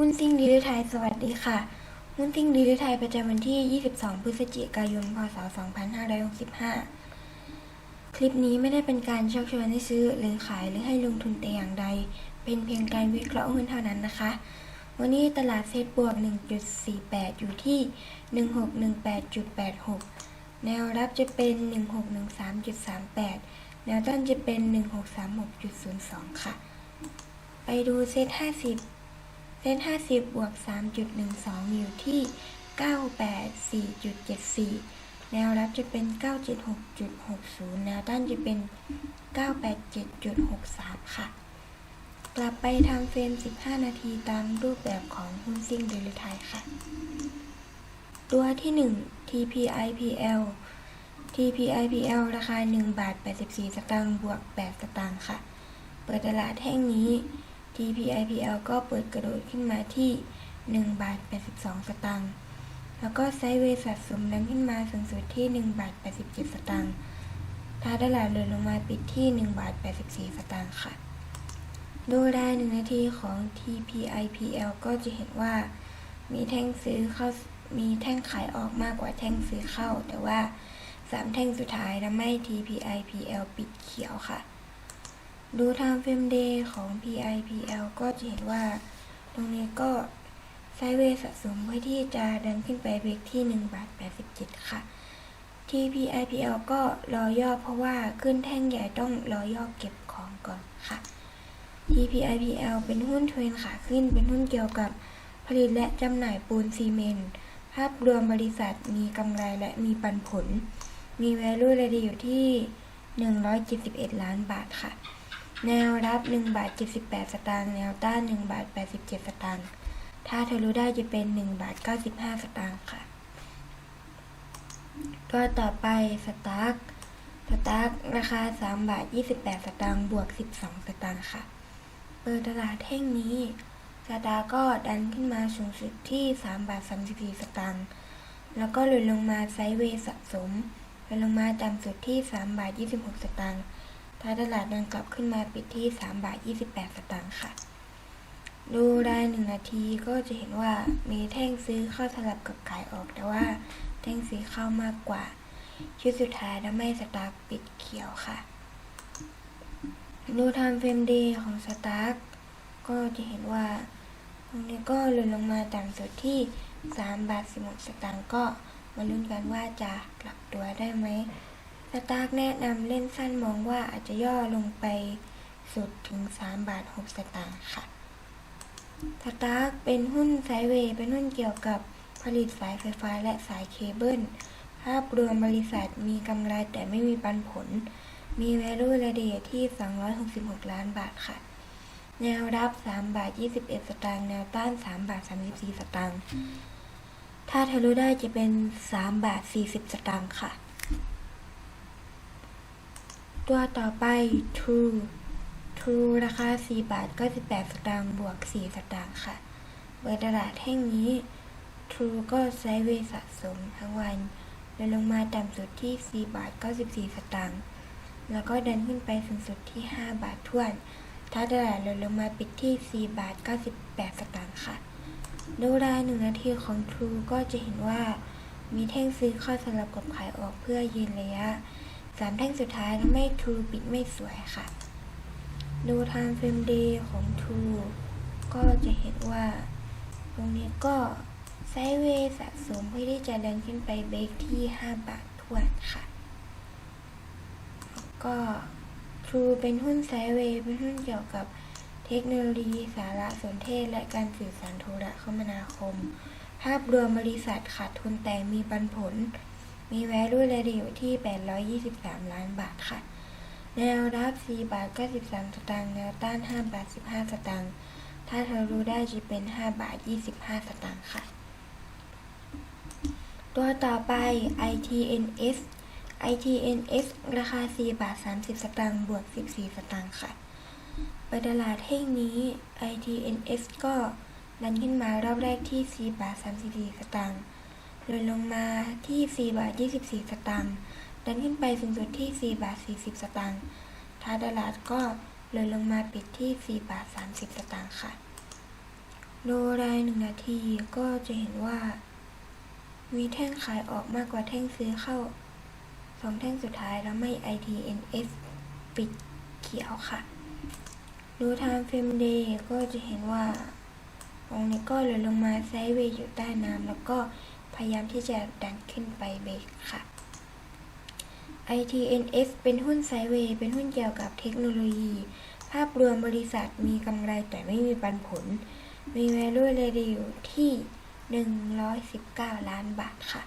หุ้นซิ่งดีลไทยสวัสดีค่ะ หุ้นซิ่งดีลไทยประจำวันที่ 22 พฤศจิกายน พศ 2565 คลิปนี้ไม่ได้เป็นการชักชวนให้ซื้อหรือขายหรือให้ลงทุนแต่อย่างใด เป็นเพียงการวิเคราะห์หุ้นเท่านั้นนะคะ วันนี้ตลาดเซ็ตบวก 1.48 อยู่ที่ 1618.86 แนวรับจะเป็น 1613.38 แนวต้านจะเป็น 1636.02 ค่ะ ไปดูเซ็ต50 เส้น50 บวก 3.12 อยู่ที่ 984.74 แนวรับจะเป็น 976.60 แนวต้านจะเป็น 987.63 ค่ะ กลับไปทำเฟรม 15 นาทีตามรูปแบบของหุ้นซิ่งเดลิไทยค่ะ ตัวที่ 1 TPIPL TPIPL ราคา 1 บาท 84 สตางค์ บวก 8 สตางค์ค่ะ เปิดตลาดแท่งนี้ TPIPL ก็เปิดกระโดดขึ้นมาที่ 1 บาท 82 สตางค์ แล้วก็ไซด์เวย์สะสมดันขึ้นมาสูงสุดที่ 1 บาท 87 สตางค์ถ้าตลาดเลยลงมาปิดที่ 1 บาท 84 สตางค์ค่ะ ดูราย1นาทีของ TPIPL ก็จะเห็นว่ามีแท่งซื้อเข้ามีแท่งขายออกมากกว่าแท่งซื้อเข้า แต่ว่า 3 แท่งสุดท้ายทำให้ TPIPL ปิดเขียวค่ะ ดูทางเฟรมเดย์ของ PIPL ก็จะเห็นว่า ตรงนี้ก็ไซเวสะสมเพื่อที่จะดันขึ้นไปเบรกที่1บาท87 ค่ะ TPIPL ก็รอย่อเพราะว่าขึ้นแท่งใหญ่ต้องรอย่อเก็บของก่อนค่ะ TPIPL เป็นหุ้นเทรนขาขึ้นเป็นหุ้นเกี่ยวกับผลิตและจำหน่ายปูนซีเมนต์ภาพรวมบริษัทมีกำไรและมีปันผล มี value เลยดีอยู่ที่ 171 ล้านบาทค่ะ แนวรับ1บาท78 สตางค์ แนวต้าน1บาท87 สตางค์ ถ้าทะลุได้จะเป็น1บาท95 สตางค์ค่ะ ตัวต่อไปสตาร์กสตาร์กราคา3บาท28 สตางค์ บวก 12 สตางค์ค่ะ เปิดตลาดแท่งนี้สตาร์ก็ดันขึ้นมาสูงสุดที่3บาท34 สตางค์ แล้วก็หลุดลงมาไซด์เวย์สะสมหลุดลงมาต่ำสุดที่3บาท26 สตางค์ ถ้าตลาดดันกลับขึ้นมาปิดที่3บาท28 สตางค์ค่ะ ดูรายหนึ่งนาทีก็จะเห็นว่ามีแท่งซื้อเข้าสลับกับขายออก แต่ว่าแท่งซื้อเข้ามากกว่า ชุดสุดท้ายทำให้สตาร์ปิดเขียวค่ะ ดูไทม์เฟรมเดย์ของสตาร์กก็จะเห็นว่าตรงนี้ก็หล่นลงมาต่ำสุดที่3บาท16 สตางค์ก็มาลุ้นกันว่าจะกลับตัวได้ไหม สตาร์กแนะนำเล่นสั้นมองว่าอาจจะย่อลงไปสุดถึง 3 บาท 6 สตางค์ค่ะ สตาร์กเป็นหุ้นไซด์เวย์เป็นหุ้นเกี่ยวกับผลิตสายไฟฟ้าและสายเคเบิล ภาพรวมบริษัทมีกำไรแต่ไม่มีปันผล มี value ระเดียที่ 266 ล้านบาทค่ะ แนวรับ 3 บาท 21 สตางค์ แนวต้าน 3 บาท 34 สตางค์ ถ้าทะลุได้จะเป็น 3 บาท 40 สตางค์ค่ะ ตัวต่อไป True True ราคา 4 บาท 98 สตางค์บวก 4 สตางค์ค่ะ เปิดตลาดแท่งนี้ True ก็ไซด์เวสะสมทั้งวันเลยลงมาต่ำสุดที่ 4 บาท 94 สตางค์แล้วก็ดันขึ้นไปสูงสุดที่ 5 บาททวนถ้าตลาดลดลงมาปิดที่ 4 บาท 98 สตางค์ค่ะ ดูรายหนึ่งนาทีของ True ก็จะเห็นว่ามีแท่งซื้อเข้าสลับกับขายออกเพื่อยืนระยะ สามแท่งสุดท้ายทำให้ True ปิดไม่สวยค่ะ ดูทางเฟรมเดย์ของ True ก็จะเห็นว่า ตรงนี้ก็ไซเวสะสมเพื่อที่จะดันขึ้นไปเบรกที่ 5 บาททวนค่ะ ก็ True เป็นหุ้นไซเวเป็นหุ้นเกี่ยวกับเทคโนโลยีสารสนเทศ และการสื่อสารโทรคมนาคม ภาพรวมบริษัทขาดทุนแต่มีปันผล มี value ระดีอยู่ที่ 823 ล้านบาทค่ะ แนวรับ 4 บาท 93 สตางค์ แนวต้าน 5 บาท 15 สตางค์ ถ้าทะลุได้จะเป็น 5 บาท 25 สตางค์ค่ะ ตัวต่อไป ITNS ITNS ราคา 4 บาท 30 สตางค์ บวก 14 สตางค์ค่ะ ไปตลาดแท่งนี้ ITNS ก็ดันขึ้นมารอบแรกที่ 4 บาท 34 สตางค์ ลดลงมาที่ 4 บาท 24 สตางค์ดันขึ้นไปสูงสุดที่ 4 บาท 40 สตางค์ถ้าตลาดก็ลดลงมาปิดที่ 4 บาท 30 สตางค์ค่ะโดรายหนึ่งนาทีก็จะเห็นว่า มีแท่งขายออกมากกว่าแท่งซื้อเข้าสองแท่งสุดท้ายแล้วไม่ ITNS ปิดเขียวค่ะ ดู Time Frame Day ก็จะเห็นว่าองค์นี้ก็เลยลงมาไซด์เวย์อยู่ใต้น้ำแล้วก็ พยายามที่จะดันขึ้นไปเบรกค่ะ ITNS เป็นหุ้นไซเวย์ เป็นหุ้นเกี่ยวกับเทคโนโลยี ภาพรวมบริษัทมีกำไรแต่ไม่มีปันผล มี value ratio อยู่ที่ 119 ล้านบาทค่ะ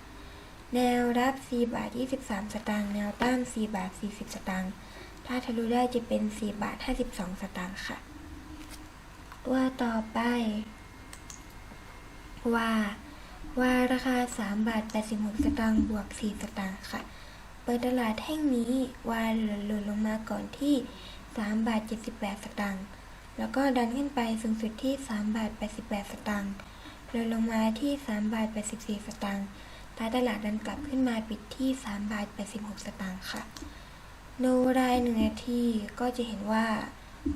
แนวรับ 4 บาท 23 สตางค์ แนวต้าน 4 บาท 40 สตางค์ ถ้าทะลุได้จะเป็น 4 บาท 52 สตางค์ค่ะ ตัวต่อไปว่า ว่าราคา 3 บาท 86 สตางค์บวก 4 สตางค์ค่ะ เปิดตลาดแท่งนี้วายหล่นลงมาก่อนที่ 3 บาท 78 สตางค์แล้วก็ดันขึ้นไปสูงสุดที่ 3 บาท 88 สตางค์ล่นลงมาที่ 3 บาท 84 สตางค์ท้ายตลาดดันกลับขึ้นมาปิดที่ 3 บาท 86 สตางค์ค่ะ โนรายหนึ่งนาทีก็จะเห็นว่า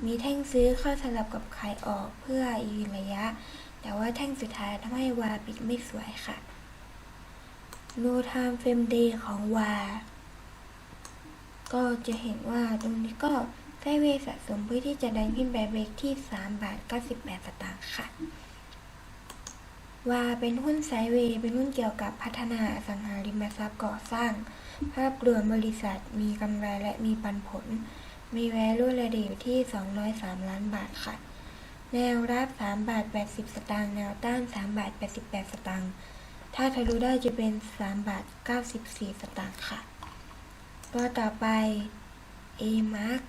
มีแท่งซื้อเข้าสลับกับขายออกเพื่อยืนระยะ แต่ว่าแท่งสุดท้ายทำให้วาปิดไม่สวยค่ะ No Time Frame Day ของวา ก็จะเห็นว่าตรงนี้ก็ได้เวสะสมเพื่อที่จะดันขึ้นไปเบรกที่ 3 บาท 98 สตางค์ค่ะวาเป็นหุ้นไซเวย์เป็นหุ้นเกี่ยวกับพัฒนาสังหาริมทรัพย์ก่อสร้าง ภาพรวมบริษัทมีกำไรและมีปันผล มี value ratio อยู่ที่ 203 ล้านบาทค่ะ แนวรับ3บาท80 สตางค์ แนวต้าน3บาท88 สตางค์ ถ้าทะลุได้จะเป็น3บาท94 สตางค์ค่ะ ตัวต่อไป A Mark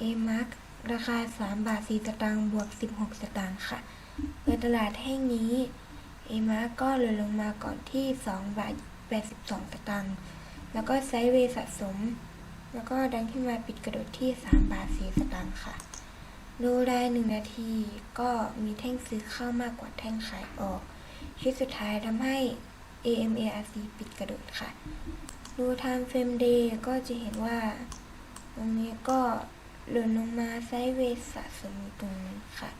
A Mark ราคา3บาท4สตางค์ บวก 16 สตางค์ค่ะเปิดตลาดแห่งนี้ A Mark ก็หล่นลงมาก่อนที่2บาท82 สตางค์ แล้วก็ไซด์เวย์สะสม แล้วก็ดันขึ้นมาปิดกระโดดที่3บาท4สตางค์ค่ะ ดูราย1นาทีก็มีแท่งซื้อเข้ามากกว่าแท่งขายออกชุดสุดท้ายทำให้ AMARC ปิดกระโดดค่ะ ดู Time Frame Day ก็จะเห็นว่า ตรงนี้ก็หล่นลงมาไซด์เวย์สะสมตรงนี้ค่ะ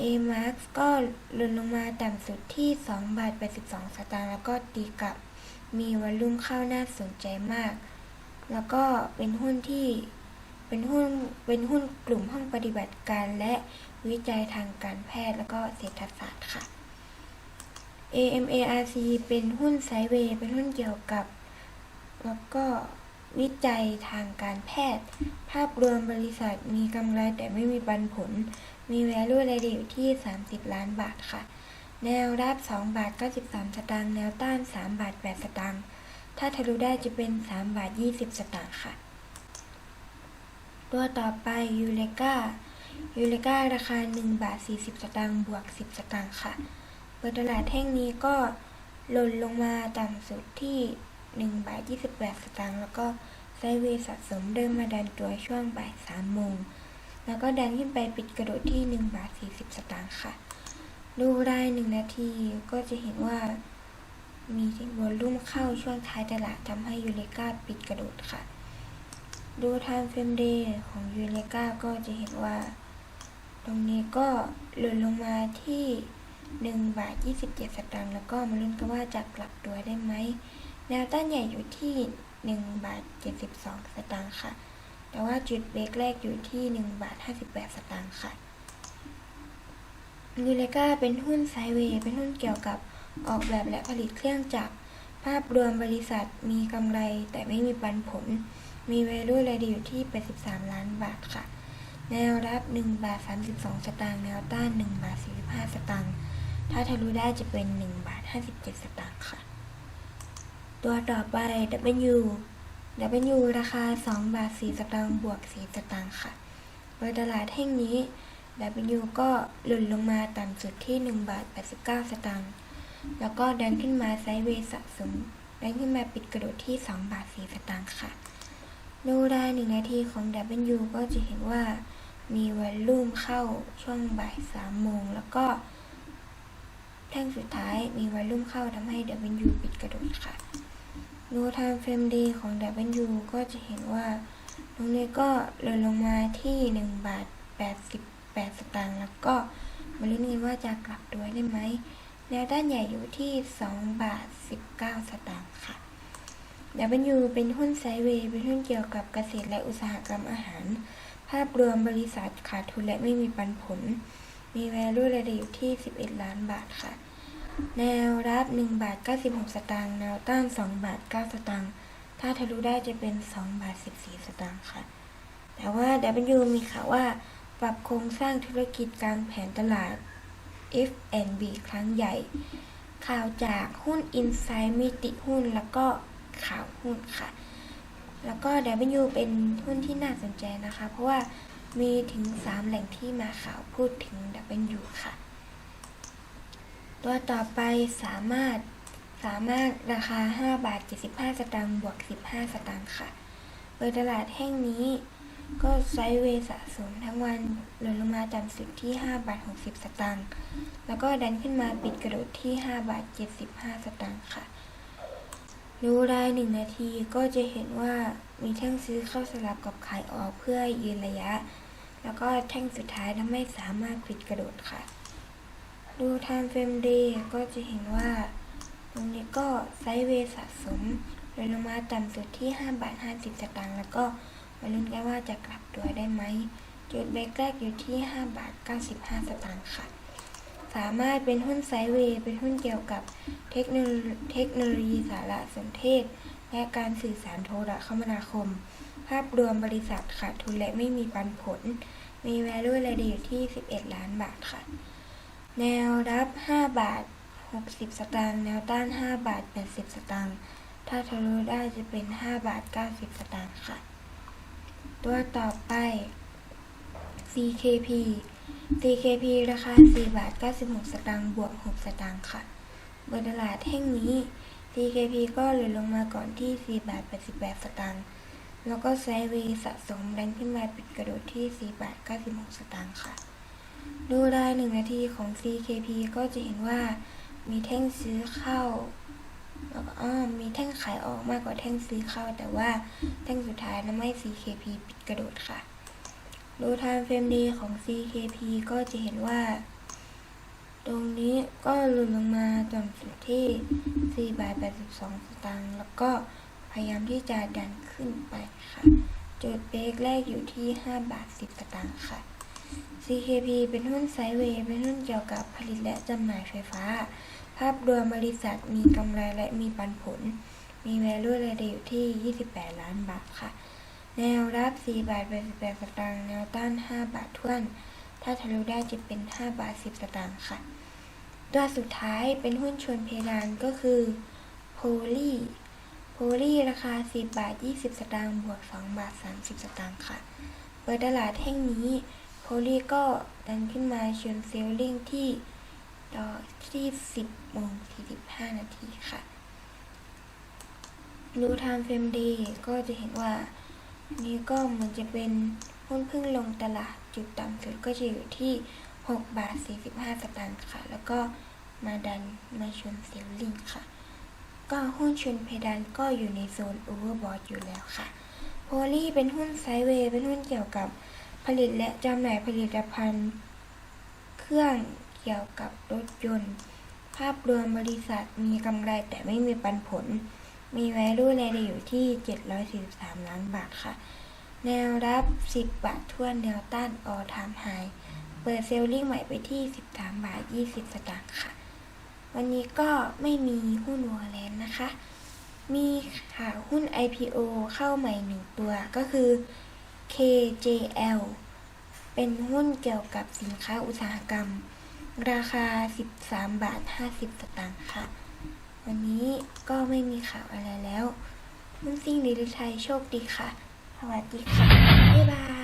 AMAX ก็หล่นลงมาต่ำสุดที่2บาท82 สตางค์แล้วก็ตีกลับมีวอลลุ่มเข้าน่าสนใจมาก แล้วก็เป็นหุ้นที่ เป็นหุ้นเป็นหุ้นกลุ่มห้องปฏิบัติการและวิจัยทางการแพทย์แล้วก็เศรษฐศาสตร์ค่ะ AMARC เป็นหุ้นไซเวย์เป็นหุ้นเกี่ยวกับ แล้วก็วิจัยทางการแพทย์ ภาพรวมบริษัทมีกำไรแต่ไม่มีปันผล มี value ratio อยู่ที่ 30 ล้านบาทค่ะ แนวรับ 2 บาท 93 สตางค์ แนวต้าน 3 บาท 8 สตางค์ ถ้าทะลุได้จะเป็น 3 บาท 20 สตางค์ค่ะ ตัวต่อไปยูเลกายูเลการาคา 1 บาท 40 สตางค์บวก 10 สตางค์ค่ะ เปิดตลาดแท่งนี้ก็หล่นลงมาต่ำสุดที่ 1 บาท 28 สตางค์แล้วก็ไซเวย์สะสมเดิมมาดันตัวช่วงบ่าย3โมง แล้วก็ดันขึ้นไปปิดกระโดดที่ 1 บาท 40 สตางค์ค่ะ ดูราย1นาทีก็จะเห็นว่ามีวอลลุ่มเข้าช่วงท้ายตลาดทำให้ยูเลกาปิดกระโดดค่ะ ดู Time Frame Day ของยูเลกาก็จะเห็นว่า ตรงนี้ก็หล่นลงมาที่1บาท27 สตางค์แล้วก็มาลุ้นกันว่าจะกลับตัวได้ไหมแนวต้านใหญ่อยู่ที่1บาท72 สตางค์ค่ะ แต่ว่าจุดเบรกแรกอยู่ที่1บาท58 สตางค์ค่ะยูเลกาเป็นหุ้นไซเวย์เป็นหุ้นเกี่ยวกับออกแบบและผลิตเครื่องจักรภาพรวมบริษัทมีกำไรแต่ไม่มีปันผล มี value ratio อยู่ที่ 83 ล้านบาทค่ะ แนวรับ 1 บาท 32 สตางค์ แนวต้าน 1 บาท 45 สตางค์ ถ้าทะลุได้จะเป็น 1 บาท 57 สตางค์ค่ะ ตัวต่อไป W W ราคา 2 บาท 4 สตางค์ บวก 4 สตางค์ค่ะ โดยตลาดแห่งนี้ W ก็หล่นลงมาต่ำสุดที่ 1 บาท 89 สตางค์ แล้วก็ดันขึ้นมาไซด์เวย์สะสมดันขึ้นมาปิดกระโดดที่ 2 บาท 4 สตางค์ค่ะ ดูราย1นาทีของ W ก็จะเห็นว่ามีวอลลุ่มเข้าช่วงบ่าย3โมง แล้วก็แท่งสุดท้ายมีวอลลุ่มเข้าทำให้ W ปิดกระโดดค่ะดู Time Frame Day ของ W ก็จะเห็นว่าตรงนี้ก็หล่นลงมาที่1บาท88 สตางค์แล้วก็มาลุ้นกันว่าจะกลับตัวได้ไหมแนวด้านใหญ่อยู่ที่2บาท19 สตางค์ค่ะ W เป็นหุ้นไซเวย์เป็นหุ้นเกี่ยวกับเกษตรและอุตสาหกรรมอาหาร ภาพรวมบริษัทขาดทุนและไม่มีปันผล มี value ระดับอยู่ที่ 11 ล้านบาทค่ะ แนวรับ 1 บาท 96 สตางค์ แนวต้าน 2 บาท 9 สตางค์ ถ้าทะลุได้จะเป็น 2 บาท 14 สตางค์ค่ะ แต่ว่า W มีข่าวว่า ปรับโครงสร้างธุรกิจกางแผนตลาด F&B ครั้งใหญ่ ข่าวจากหุ้น Insight มิติหุ้นแล้วก็ ข่าวหุ้นค่ะ แล้วก็ W เป็นหุ้นที่น่าสนใจนะคะ เพราะว่ามีถึง 3 แหล่งที่มาข่าวพูดถึง W ค่ะ ตัวต่อไปสามารถสามารถราคา 5 บาท 75 สตางค์บวก 15 สตางค์ค่ะโดยตลาดแห่งนี้ก็ไซด์เวย์สะสมทั้งวันหล่นลงมาต่ำสุดที่ 5 บาท 60 สตางค์ แล้วก็ดันขึ้นมาปิดกระโดดที่ 5 บาท 75 สตางค์ค่ะ ดูรายหนึ่งนาทีก็จะเห็นว่ามีแท่งซื้อเข้าสลับกับขายออกเพื่อยืนระยะ แล้วก็แท่งสุดท้ายทำให้สามารถปิดกระโดดค่ะ ดู time frame day ก็จะเห็นว่าตรงนี้ก็ไซด์เวย์สะสมลดลงมาต่ำสุดที่ 5 บาท 50 สตางค์แล้วก็มาลุ้นกันว่าจะกลับตัวได้ไหม จุดเบรกแรกอยู่ที่ 5 บาท 95 สตางค์ค่ะ สามารถเป็นหุ้นไซเวย์เป็นหุ้นเกี่ยวกับเทคโนโลยีเทคโนโลยีสารสนเทศ และการสื่อสารโทรคมนาคม ภาพรวมบริษัทขาดทุนและไม่มีปันผล มี value รายได้อยู่ที่ 11 ล้านบาทค่ะ แนวรับ 5 บาท 60 สตางค์แนวต้าน 5 บาท 80 สตางค์ถ้าทะลุได้จะเป็น 5 บาท 90 สตางค์ค่ะ ตัวต่อไป CKP CKP ราคา 4 บาท 96 สตางค์บวก 6 สตางค์ค่ะบนตลาดแห่งนี้ CKP ก็หล่นลงมาก่อนที่ 4 บาท 88 สตางค์แล้วก็ไซด์เวย์สะสมดันขึ้นมาปิดกระโดดที่ 4 บาท 96 สตางค์ค่ะ ดูรายหนึ่งนาทีของ CKP ก็จะเห็นว่ามีแท่งซื้อเข้าแล้วก็อ้อมีแท่งขายออกมากกว่าแท่งซื้อเข้า แต่ว่าแท่งสุดท้ายทำให้ CKP ปิดกระโดดค่ะ ดู time frame d ของ CKP ก็จะเห็นว่า ตรงนี้ก็หลุดลงมาจนสุดที่4บาท82 สตางค์แล้วก็พยายามที่จะดันขึ้นไปค่ะ จุดเบรกแรกอยู่ที่ 5 บาท 10 สตางค์ค่ะ CKP เป็นหุ้นไซด์เวย์เป็นหุ้นเกี่ยวกับผลิตและจำหน่ายไฟฟ้า ภาพรวมบริษัทมีกำไรและมีปันผล มี value รายได้อยู่ที่ 28 ล้านบาทค่ะ แนวรับ 4 บาท 88 สตางค์ แนวต้าน 5 บาทท้วน ถ้าทะลุได้จะเป็น 5 บาท 10 สตางค์ค่ะ ตัวสุดท้ายเป็นหุ้นชนเพดานก็คือโพลีโพลีราคา 10 บาท 20 สตางค์ บวก 2 บาท 30 สตางค์ค่ะ เปิดตลาดแห่งนี้ โพลีก็ดันขึ้นมาชนเซลลิงที่ต่อที่ 10โมง45 นาทีค่ะ ดู time frame day ก็จะเห็นว่า นี่ก็เหมือนจะเป็นหุ้นพิ่งลงตลาดจุดต่ำสุดก็จะอยู่ที่ 6 บาท 45 สตางค์ค่ะ แล้วก็มาดันมาชนเซลลิงค่ะ ก็หุ้นชนเพดานก็อยู่ในโซนโอเวอร์บอทอยู่แล้วค่ะ โพลีเป็นหุ้นไซเวย์เป็นหุ้นเกี่ยวกับผลิตและจำหน่ายผลิตภัณฑ์ เครื่องเกี่ยวกับรถยนต์ ภาพรวมบริษัทมีกำไรแต่ไม่มีปันผล มี value รายได้อยู่ที่ 743 ล้านบาทค่ะ แนวรับ 10 บาททวนแนวต้าน all time high เปิดเซลลิงใหม่ไปที่ 13 บาท 20 สตางค์ค่ะ วันนี้ก็ไม่มีหุ้นวอลเลนนะคะ มีข่าวหุ้น IPO เข้าใหม่หนึ่งตัวก็คือ KJL เป็นหุ้นเกี่ยวกับสินค้าอุตสาหกรรม ราคา 13 บาท 50 สตางค์ค่ะ วันนี้ก็ไม่มีข่าวอะไรแล้ว มุ้นซิ่งดีลิไทยโชคดีค่ะ สวัสดีค่ะ บ๊ายบาย